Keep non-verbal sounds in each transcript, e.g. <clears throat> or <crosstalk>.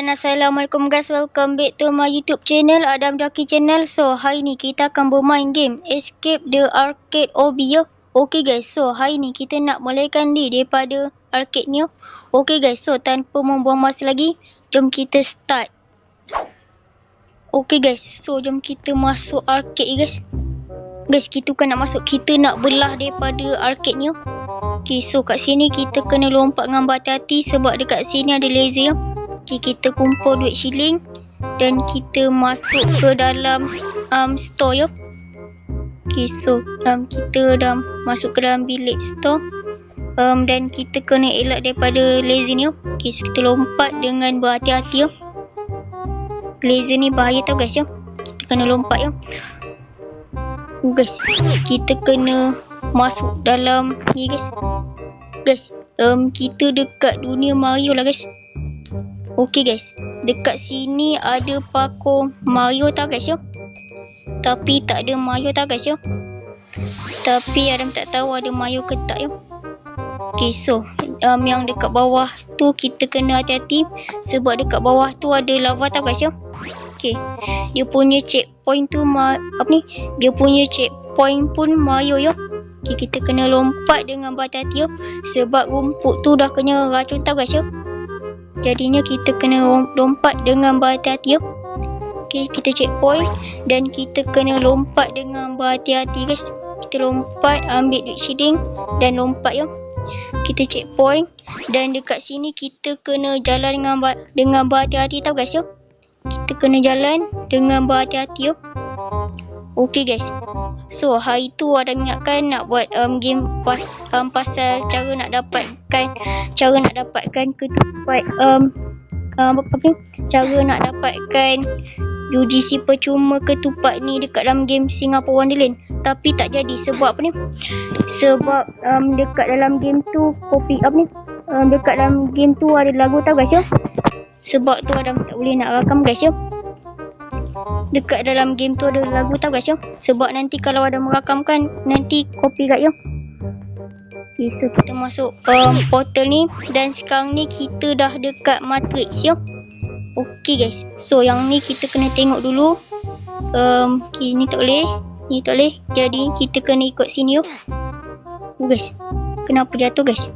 dan Assalamualaikum guys Welcome back to my youtube channel Adam Daki channel So hari ni kita akan bermain game Escape the Arcade OB ya Okay guys so hari ni kita nak mulakan ni daripada arcade ni. Okay guys so tanpa membuang masa lagi Jom kita start Okay guys so jom kita masuk arcade guys Guys kita kan nak masuk Kita nak belah daripada arcade ni. Okay so kat sini kita kena lompat dengan berhati-hati Sebab dekat sini ada laser ya. Okay, kita kumpul duit shilling dan kita masuk ke dalam um, store ya. Okay, so um, kita dah masuk ke dalam bilik store um, dan kita kena elak daripada laser ni. Okay, so kita lompat dengan berhati-hati ya. Laser ni bahaya tau guys ya. Kita kena lompat ya. Guys, kita kena masuk dalam ni guys. Guys, um, kita dekat dunia Mario lah guys. Okay guys, dekat sini ada paku Mario tau guys yo. Tapi tak ada Mario tau guys yo. Tapi Adam tak tahu ada Mario ke tak yo. Okay so, um, yang dekat bawah tu kita kena hati-hati sebab dekat bawah tu ada lava tau guys yo. Okay, dia punya checkpoint tu apa ni? Dia punya checkpoint pun Mario yo. Okay, kita kena lompat dengan berhati-hati yo sebab rumput tu dah kena racun tau guys yo. Jadinya kita kena lompat dengan berhati-hati ya. Okay, kita checkpoint dan kita kena lompat dengan berhati-hati guys. Kita lompat, ambil duit shilling dan lompat ya. Kita checkpoint dan dekat sini kita kena jalan dengan dengan berhati-hati tau guys ya. Kita kena jalan dengan berhati-hati ya. Okay guys. So hari tu ada ingatkan nak buat um, game pas um, pasal cara nak dapatkan cara nak dapatkan ketupat um, um, apa ni? Cara nak dapatkan UGC percuma ketupat ni dekat dalam game Singapore Wonderland. Tapi tak jadi sebab apa ni? Sebab um, dekat dalam game tu kopi apa ni? Um, dekat dalam game tu ada lagu tau guys ya. Sebab tu Adam tak boleh nak rakam guys ya dekat dalam game tu ada lagu tau guys yo. Sebab nanti kalau ada merakamkan nanti copyright yo. Okay, so kita masuk um, portal ni dan sekarang ni kita dah dekat matrix yo. Okay guys. So yang ni kita kena tengok dulu. Um, okay, ni tak boleh. Ni tak boleh. Jadi kita kena ikut sini yo. Oh, guys. Kenapa jatuh guys?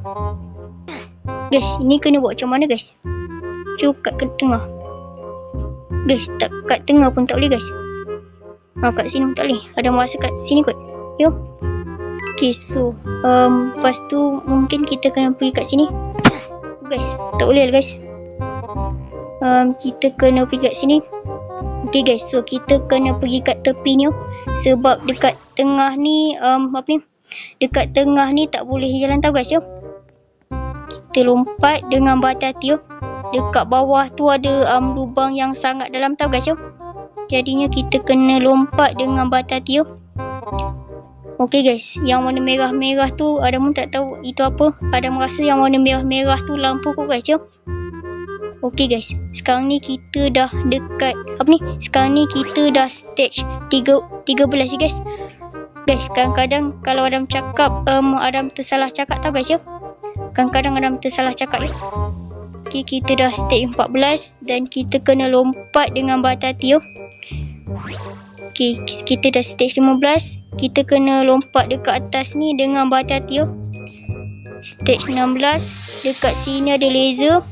Guys, ini kena buat macam mana guys? Cukat ke tengah. Guys, tak kat tengah pun tak boleh guys. Ha, kat sini pun tak boleh. Ada masa kat sini kot. Yo. Okay, so. Um, lepas tu mungkin kita kena pergi kat sini. Guys, tak boleh lah guys. Um, kita kena pergi kat sini. Okay guys, so kita kena pergi kat tepi ni. Sebab dekat tengah ni, um, apa ni? Dekat tengah ni tak boleh jalan tau guys yo. Kita lompat dengan berhati-hati yo dekat bawah tu ada um, lubang yang sangat dalam tau guys yo. Jadinya kita kena lompat dengan berhati-hati yo. Okay guys, yang warna merah-merah tu ada pun tak tahu itu apa. Ada merasa yang warna merah-merah tu lampu ku guys yo. Okay guys, sekarang ni kita dah dekat apa ni? Sekarang ni kita dah stage 3 13 guys. Guys, kadang-kadang kalau Adam cakap um, Adam tersalah cakap tau guys yo. Kadang-kadang Adam tersalah cakap ya. Okay, kita dah stage 14 dan kita kena lompat dengan berhati-hati yo. Okay, kita dah stage 15. Kita kena lompat dekat atas ni dengan berhati-hati yo. Stage 16. Dekat sini ada laser.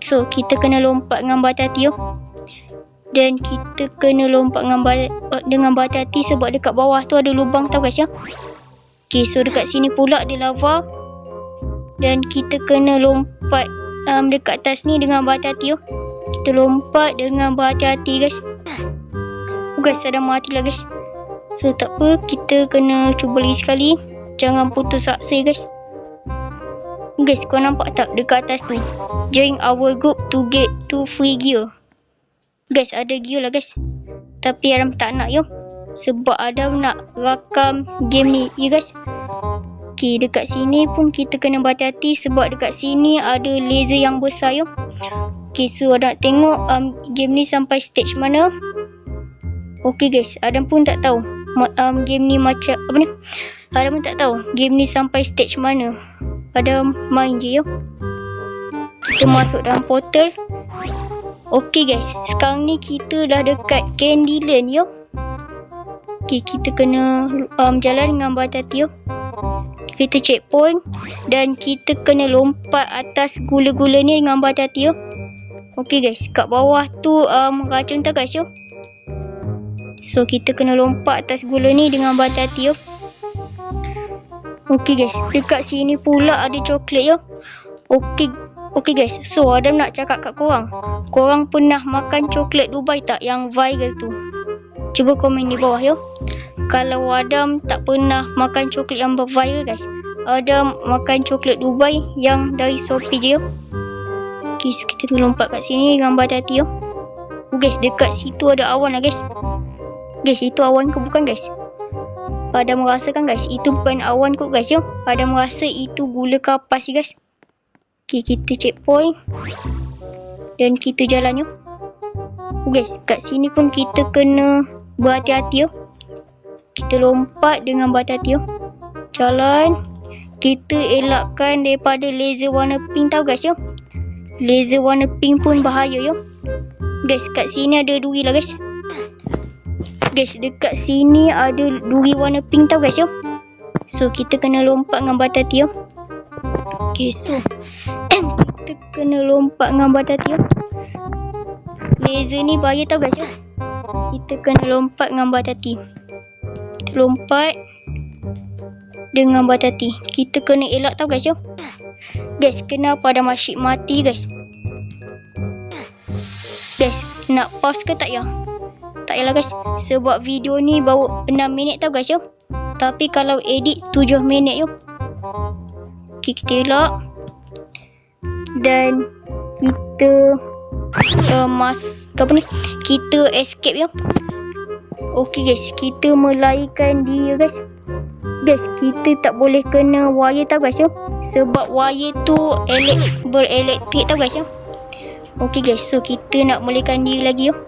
So, kita kena lompat dengan berhati-hati yo. Dan kita kena lompat dengan berhati-hati sebab dekat bawah tu ada lubang tau guys ya. Okay, so dekat sini pula ada lava. Dan kita kena lompat um, dekat atas ni dengan berhati-hati oh. Kita lompat dengan berhati-hati guys. Guys, ada mati lah guys. So tak apa, kita kena cuba lagi sekali. Jangan putus asa guys. Guys, kau nampak tak dekat atas tu? Join our group to get two free gear. Guys, ada gear lah guys. Tapi Adam tak nak yo. Sebab Adam nak rakam game ni, ya guys. Okay, dekat sini pun kita kena berhati-hati sebab dekat sini ada laser yang besar yo. Okay, so nak tengok um, game ni sampai stage mana. Okay guys, Adam pun tak tahu um, game ni macam apa ni. Adam pun tak tahu game ni sampai stage mana. Adam main je yo. Kita masuk dalam portal. Okay guys, sekarang ni kita dah dekat Candyland yo. Okay, kita kena um, jalan dengan berhati-hati yo. Kita checkpoint dan kita kena lompat atas gula-gula ni dengan berhati-hati yo. Okay guys, kat bawah tu um, racun tak guys yo. So kita kena lompat atas gula ni dengan berhati-hati yo. Okay guys, dekat sini pula ada coklat yo. Okay, okay guys. So Adam nak cakap kat korang. Korang pernah makan coklat Dubai tak yang viral tu? Cuba komen di bawah yo. Kalau Adam tak pernah makan coklat yang viral guys. Adam makan coklat Dubai yang dari Shopee je yo. Okay, so kita tu lompat kat sini dengan berhati-hati yo. Oh, guys, dekat situ ada awan lah guys. Guys, itu awan ke bukan guys? Pada merasakan guys, itu bukan awan kot guys yo. Pada merasa itu gula kapas guys. Okay, kita checkpoint. Dan kita jalan yo. Oh, guys, kat sini pun kita kena berhati-hati yo. Kita lompat dengan berhati-hati yo. Jalan. Kita elakkan daripada laser warna pink tau guys yo. Laser warna pink pun bahaya yo. Guys, kat sini ada duri lah guys. Guys, dekat sini ada duri warna pink tau guys yo. So, kita kena lompat dengan batati yo. Okay, so. <clears throat> kita kena lompat dengan batati yo. Laser ni bahaya tau guys yo. Kita kena lompat dengan batati. Kita lompat dengan batati. Kita kena elak tau guys yo. Guys, kenapa ada masyik mati guys? Guys, nak pause ke tak ya? Tak payahlah guys sebab video ni baru 6 minit tau guys yo tapi kalau edit 7 minit yo okay, kita elak dan kita uh, mas apa ni kita escape yo Okey guys, kita melarikan dia guys. Guys, kita tak boleh kena wire tau guys yo. Sebab wire tu elek berelektrik tau guys yo. Okey guys, so kita nak melarikan dia lagi yo.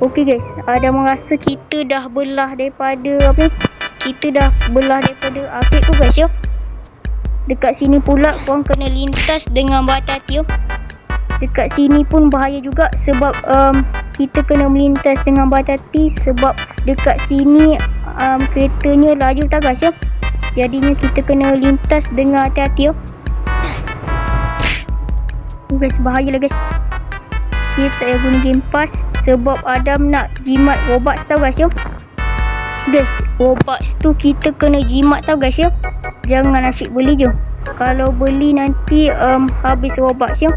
Okey guys, ada merasa kita dah belah daripada apa Kita dah belah daripada arcade tu guys yo. Dekat sini pula korang kena lintas dengan berhati-hati yo. Dekat sini pun bahaya juga sebab um, kita kena melintas dengan berhati-hati sebab dekat sini um, keretanya laju tak guys yo. Jadinya kita kena lintas dengan hati-hati yo. Guys, bahaya lah guys. Kita tak payah guna game pass sebab Adam nak jimat robot tau guys yo. Guys, robot tu kita kena jimat tau guys yo. Jangan asyik beli je. Kalau beli nanti um, habis robot yo.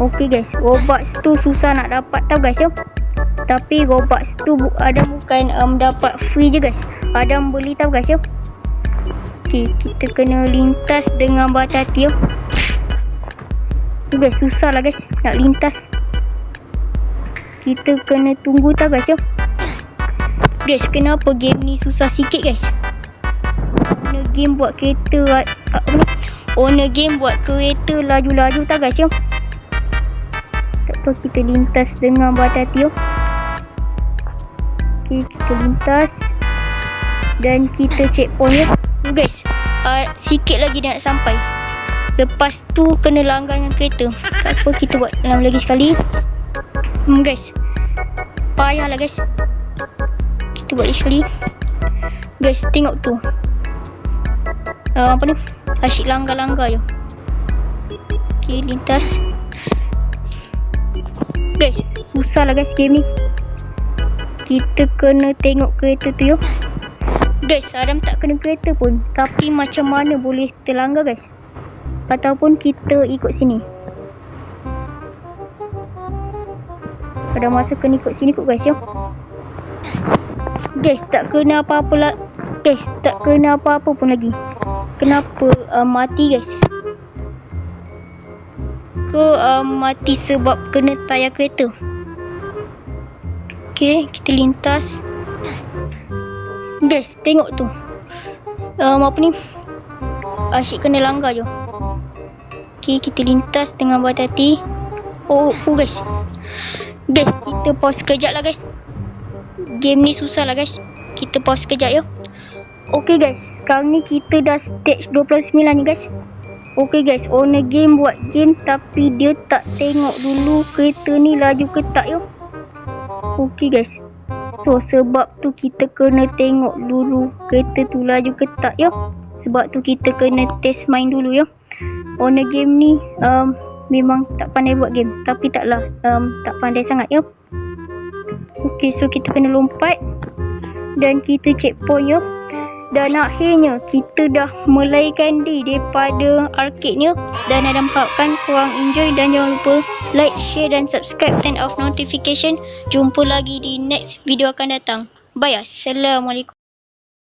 Okey guys, robot tu susah nak dapat tau guys yo. Tapi robot tu Adam bukan um, dapat free je guys. Adam beli tau guys yo. Okey, kita kena lintas dengan batati yo. Tu guys, susah lah guys nak lintas kita kena tunggu tau guys yo. Guys, kenapa game ni susah sikit guys? Owner game buat kereta apa ni? Owner game buat kereta laju-laju tau guys yo. Tak tahu kita lintas dengan berhati-hati yo. Okay, kita lintas dan kita checkpoint yo. Guys, uh, sikit lagi dah nak sampai. Lepas tu kena langgar dengan kereta. Tak apa kita buat dalam lagi sekali. Hmm guys. Payahlah guys. Kita buat sekali. Guys, tengok tu. Uh, apa ni? Asyik langgar-langgar je. Okay, lintas. Guys, susah lah guys game ni. Kita kena tengok kereta tu yo. Guys, Adam tak kena kereta pun. Tapi macam mana boleh terlanggar guys? Ataupun kita ikut sini. Pada masa kena ikut sini kot guys yo. Guys tak kena apa-apa lah. Guys tak kena apa-apa pun lagi. Kenapa uh, mati guys? Ke uh, mati sebab kena tayar kereta? Okay kita lintas. Guys tengok tu. Um, apa ni? Asyik kena langgar je. Okay kita lintas dengan berhati-hati. Oh, oh guys. Guys, kita pause sekejap lah guys. Game ni susah lah guys. Kita pause sekejap yo. Okay guys, sekarang ni kita dah stage 29 ni guys. Okay guys, owner game buat game tapi dia tak tengok dulu kereta ni laju ke tak yo. Okay guys. So sebab tu kita kena tengok dulu kereta tu laju ke tak yo. Sebab tu kita kena test main dulu yo. Owner game ni um, memang tak pandai buat game tapi taklah um, tak pandai sangat yo. Okay so kita kena lompat dan kita checkpoint yo. Dan akhirnya kita dah melarikan diri daripada arcade-nya dan ada harapkan korang enjoy dan jangan lupa like, share dan subscribe turn off notification. Jumpa lagi di next video akan datang. Bye. Assalamualaikum.